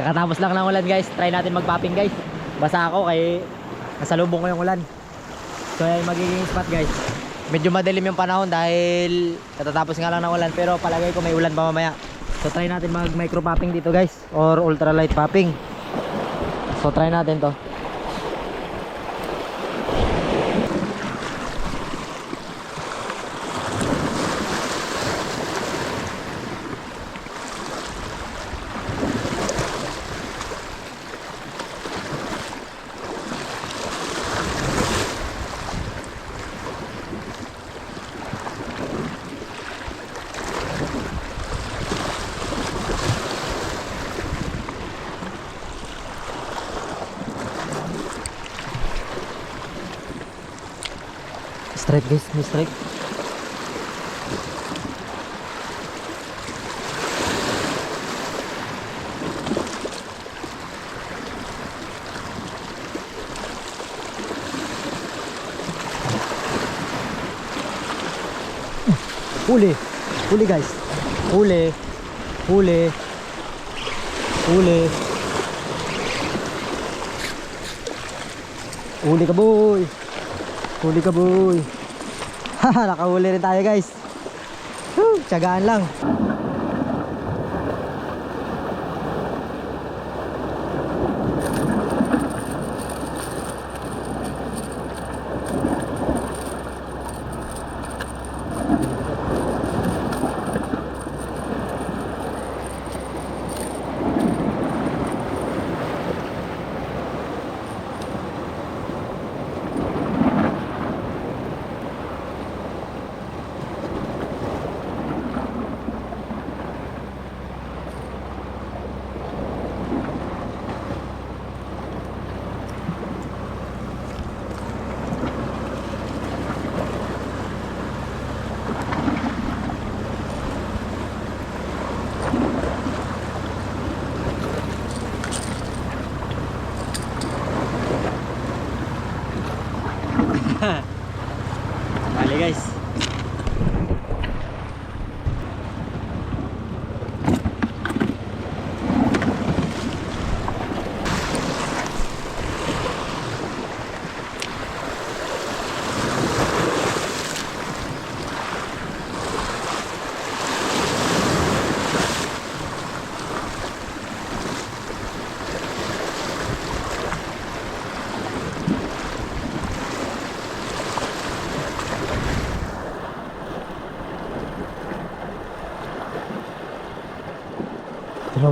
Kakatapos lang ng ulan guys. Try natin mag-popping guys. Basa ako kay nasalubong ko yung ulan. So yan magiging spot guys. Medyo madilim yung panahon dahil katatapos nga lang ng ulan pero palagay ko may ulan pa mamaya. So try natin mag micro popping dito guys or ultralight popping. So try natin to. Strike guys, may strike. Huli. Huli guys. Huli. Huli. Huli. Huli ka boy. Huli ka boy. Nakahuli rin tayo guys. Whew, tiyagaan lang.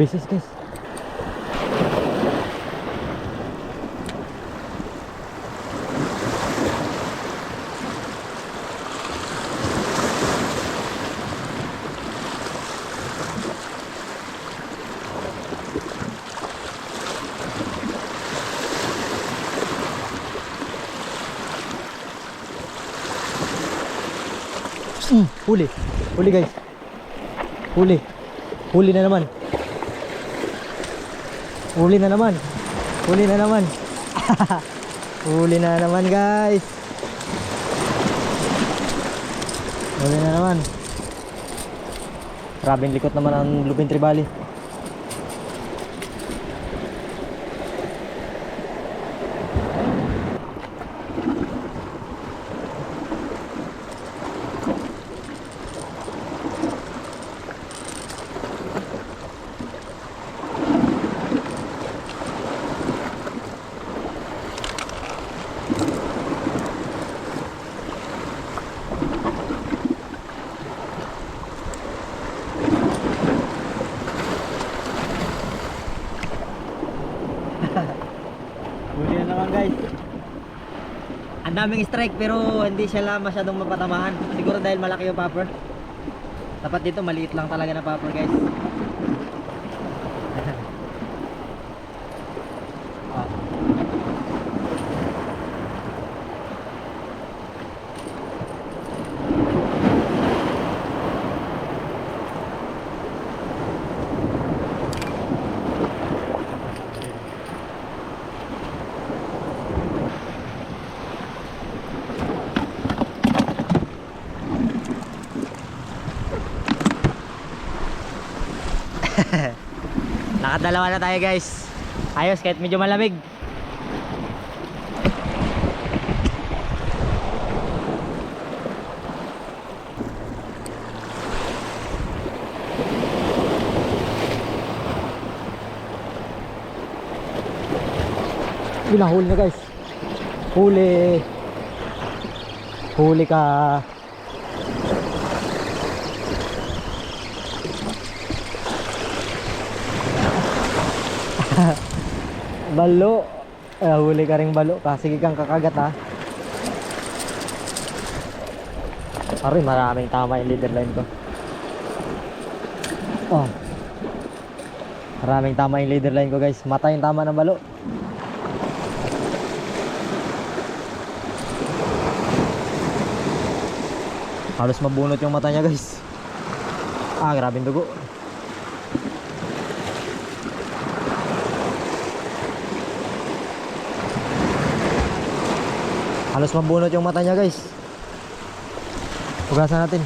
Beses guys. Mm, huli. Huli guys. Huli. Huli na naman. Huli na naman. Huli na naman. Huli na naman guys. Huli na naman. Grabing likot naman ang Lupin Tribali. Huli na naman guys. Ang daming strike pero hindi siya lang masyadong mapatamahan. Siguro dahil malaki yung popper. Dapat dito maliit lang talaga na popper guys. Nakadalawa na tayo guys. Ayos kahit medyo malamig. Yun ang huli na guys. Huli. Huli ka. balo. Eh, huli ka ring balo ka. Sige kang kakagat ha. Aray, maraming tama yung leader line ko. Oh. Maraming tama yung leader line ko guys. Mata yung tama ng balo. Halos mabunot yung mata niya guys. Ah, grabing dugo. Halos mabunot yung mata niya guys. Hugasan natin.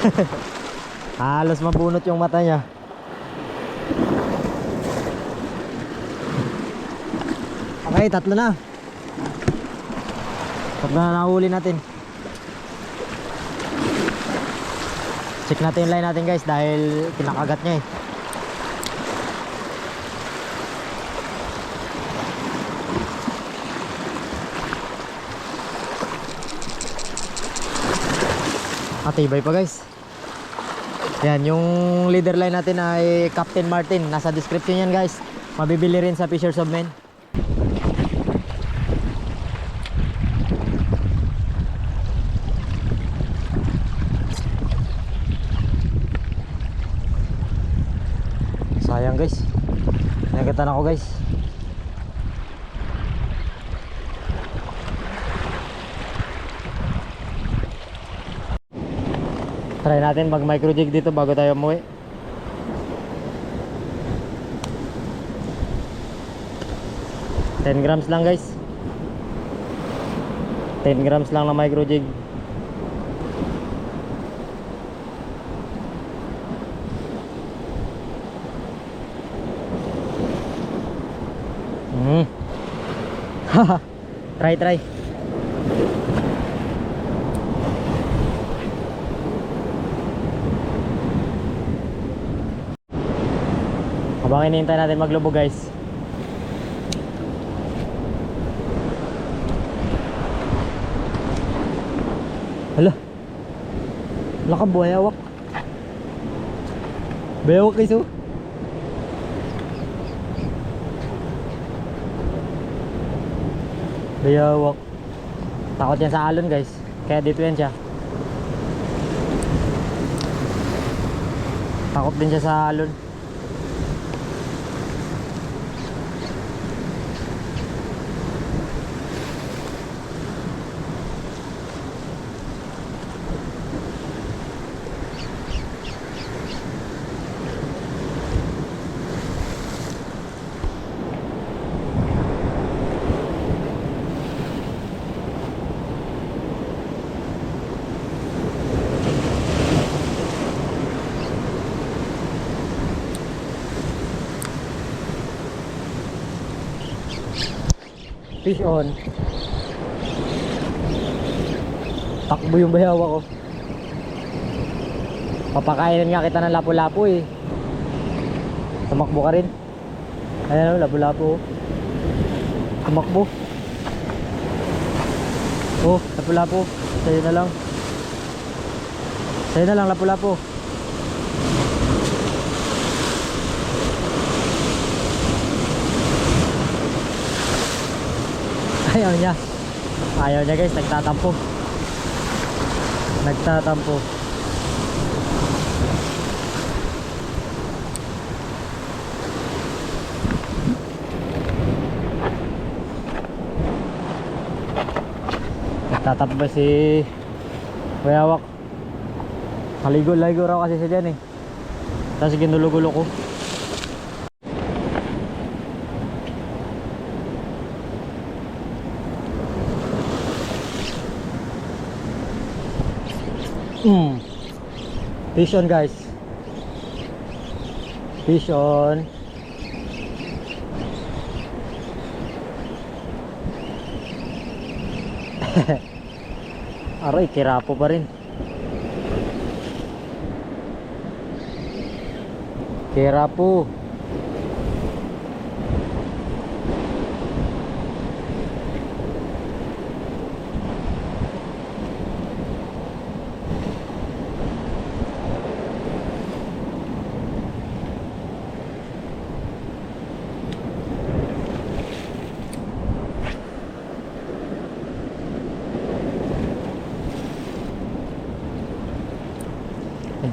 Halos mabunot yung mata niya. Okay, tatlo na. Tatlo na nahuli natin. Check natin yung line natin guys dahil kinakagat niya eh. Matibay pa guys. Yan, yung leader line natin ay Captain Martin. Nasa description yan guys. Mabibili rin sa Fishers of Men. Sayang guys. Nagkatan ako guys. Try natin mag micro jig dito bago tayo umuwi. Ten grams lang guys. 10 grams lang na micro jig. Hmm. try try. Habang hinihintay natin maglubog guys. Hala. Wala ka buhayawak. Bayawak guys oh. Bayawak. Takot yan sa alon guys. Kaya dito yan siya. Takot din siya sa alon. Fish on. Takbo yung bayawa ko. Papakainin nga kita ng lapu-lapu eh. Tumakbo ka rin. Ayan o, lapu-lapu. Tumakbo. Oh, lapu-lapu. Sa'yo na lang. Sa'yo na lang, lapu-lapu. Ayaw niya. Ayaw niya guys, nagtatampo. Nagtatampo. Nagtatampo si Bayawak. Maligo-ligo raw kasi siya dyan eh. Tapos ginulo-gulo ko. Mm. Fish on guys. Fish on. Aray, kirapo pa rin. Kirapo. Hintayin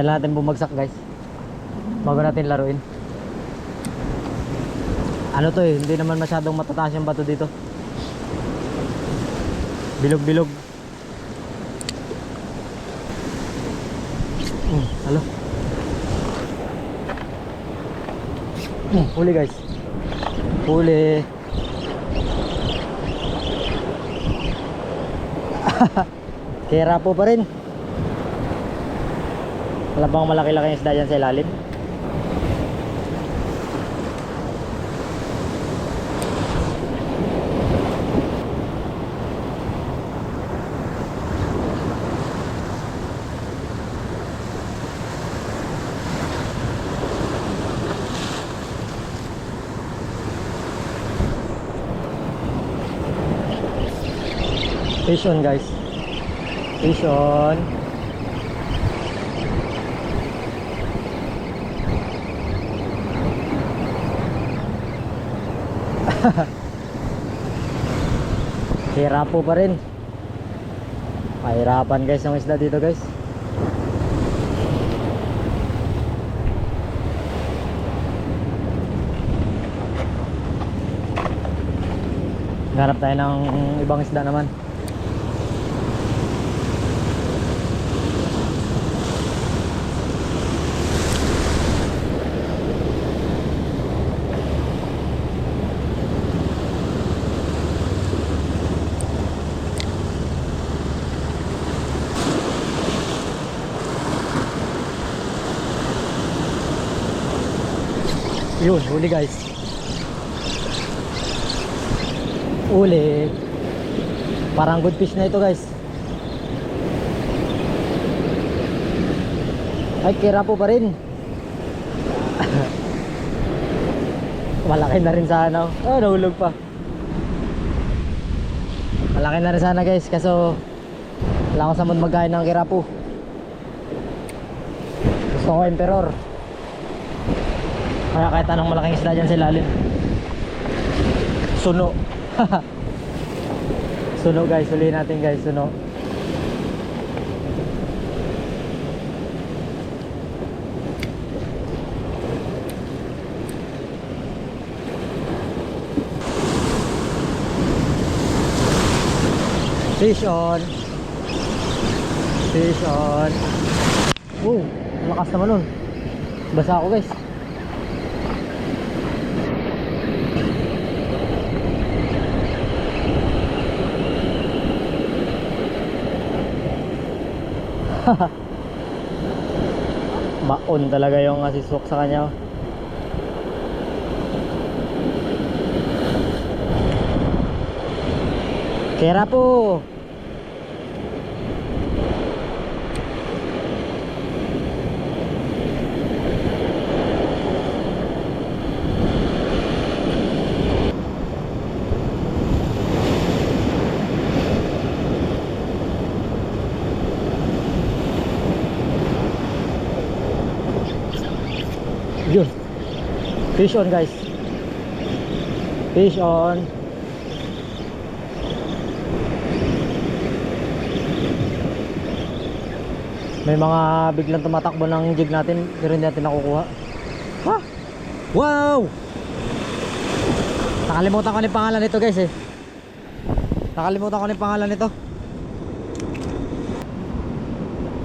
lang natin bumagsak guys. Bago natin laruin. Ano to eh, hindi naman masyadong matataas yung bato dito. Bilog-bilog. Hmm, halo. Hmm, huli guys. Huli. Kera po pa rin. Wala bang malaki-laki yung isda dyan sa ilalim? Fish on guys. Fish on. Hirap po pa rin. Mahirapan guys ang isda dito guys. Ganap tayo ng ibang isda naman. Yun, huli guys. Uli. Parang good fish na ito guys. Ay, kira po pa rin. Malaki na rin sana. Oh, nahulog pa. Malaki na rin sana guys. Kaso, wala ko sa mood magkain ng kirapo. Gusto ko emperor. Kaya kahit anong malaking isda dyan sa ilalim. Suno. suno guys, huliin natin guys, suno. Fish on. Fish on. Oh, lakas naman nun. Basa ako guys. Maon talaga yung asiswak sa kanya. oh. Kera po. Yun. Fish on guys. Fish on. May mga biglang tumatakbo ng jig natin pero hindi natin nakukuha. Ha? Wow! Nakalimutan ko na yung pangalan nito guys eh. Nakalimutan ko na yung pangalan nito.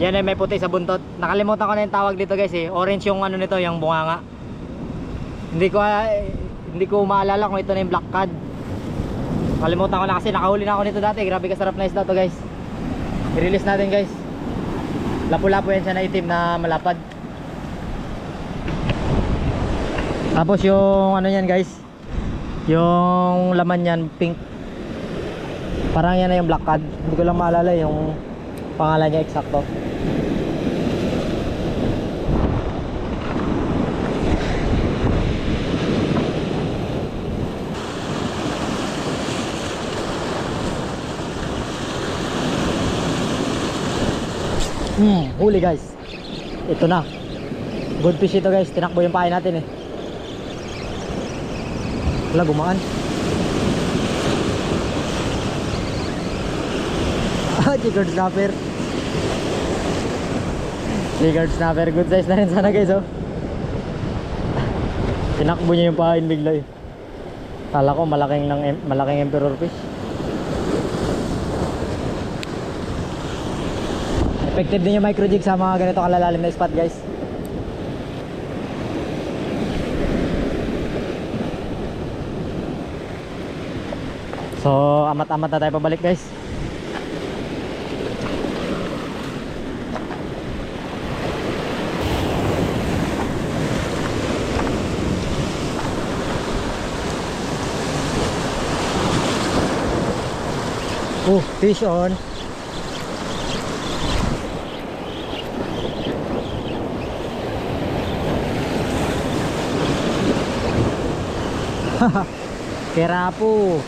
Yan ay may puti sa buntot. Nakalimutan ko na yung tawag dito guys eh. Orange yung ano nito, yung bunganga. Hindi ko ah, hindi ko maalala kung ito na yung black cod. Nakalimutan ko na kasi nakahuli na ako nito dati. Grabe ka sarap na isda to guys. I-release natin guys. Lapu-lapu yan siya na itim na malapad. Tapos yung ano yan guys, yung laman yan pink. Parang yan na yung black cod. Hindi ko lang maalala yung pangalan niya eksakto. Hmm, huli guys. Ito na. Good fish ito guys. Tinakbo yung pain natin eh. Wala, gumaan. Ah, jiggered snapper. Jiggered snapper. Good size na rin sana guys oh. Tinakbo niya yung pain bigla eh. Kala ko malaking, ng, malaking emperor fish. Effective din yung micro jig sa mga ganito kalalalim na spot guys. So, amat-amat na tayo pabalik guys. Oh, fish on. Kerapo.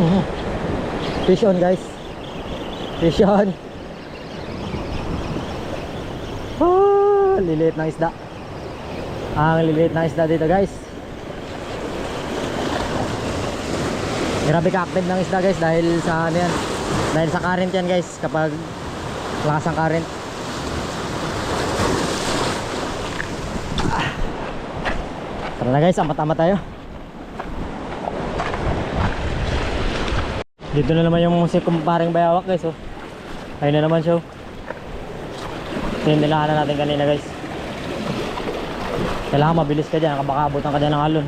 Mhm. Fish on guys. Fish on. Ah, liliit ng isda. Ang liliit ng isda dito guys. Grabe ka-active ng isda guys dahil sa ano yan. Dahil sa current yan guys kapag lakas ang current. Ah. Tara na guys, amat-amat tayo. Dito na naman yung si kumparing bayawak guys oh. Ayun na naman siya. Ito yung nilahanan natin kanina guys. Kailangan mabilis ka dyan, baka abutan ka dyan ng alon.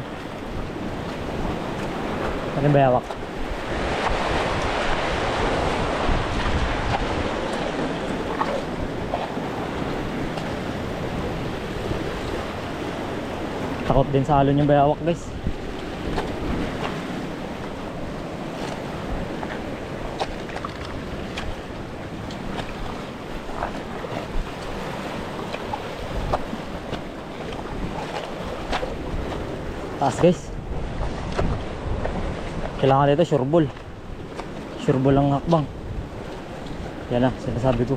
Ano yung bayawak? Takot din sa alon yung bayawak guys. Taas guys. Kailangan dito sureball. Sureball ang hakbang. Yan na, sinasabi ko.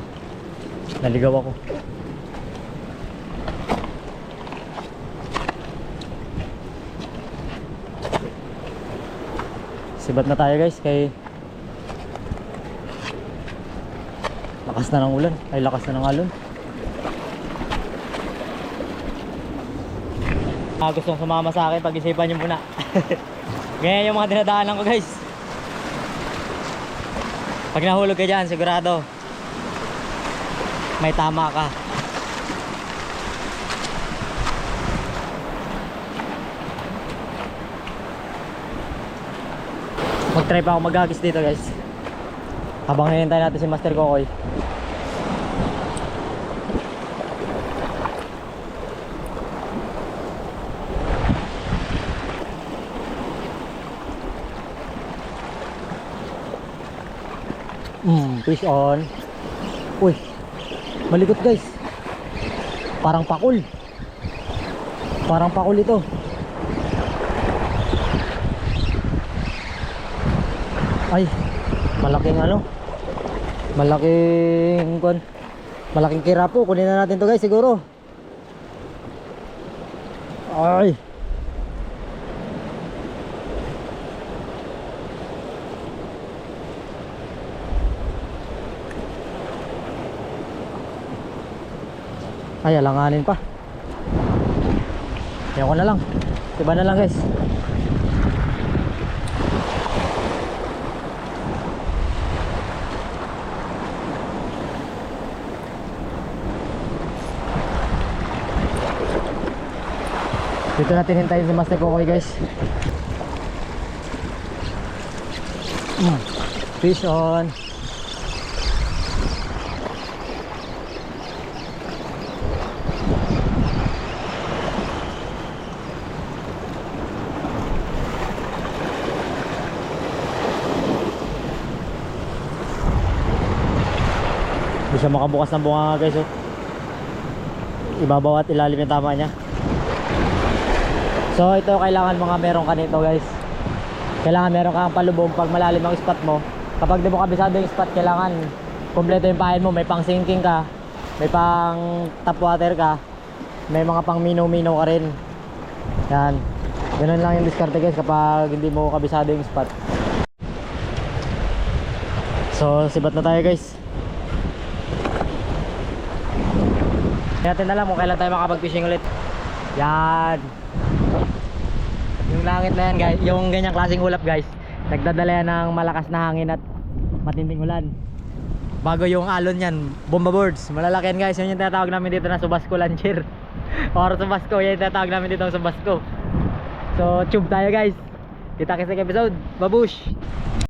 Naligaw ako. Sibat na tayo guys kay lakas na ng ulan. Ay lakas na ng alon. Ah, gustong sumama sa akin, pag-isipan nyo muna. Ganyan yung mga dinadaanan ko guys. Pag nahulog ka dyan, sigurado may tama ka. Mag-try pa ako magagis dito guys. Habang hinihintay natin si Master Kokoy. Fish on. Uy. Malikot guys. Parang pakul. Parang pakul ito. Ay, malaking ano? Malaking kon. Malaking kirapo. Kunin na natin to guys siguro. Ay. ay alanganin pa. Ayaw na lang. Iba na lang guys. Dito natin hintayin si Master Kokoy guys. Hmm. Fish on. Hindi siya makabukas ng bunga guys oh. Ibabaw at ilalim yung tama niya. So ito kailangan mga meron ka nito guys. Kailangan meron kang palubog pag malalim ang spot mo. Kapag di mo kabisado yung spot, kailangan kompleto yung pahin mo. May pang sinking ka, may pang tap water ka, may mga pang mino-mino ka rin. Yan. Ganun lang yung diskarte guys kapag hindi mo kabisado yung spot. So sibat na tayo guys. Hindi natin alam kung kailan tayo makapag-fishing ulit. Yan. Yung langit na yan guys, yung ganyang klaseng ulap guys, nagdadala yan ng malakas na hangin at matinding ulan. Bago yung alon yan, bomba birds, malalaki yan guys, yun yung tinatawag namin dito na subasco launcher. Or subasco, yan yung tinatawag namin dito subasco. So, tube tayo guys. Kita kasi episode. Babush!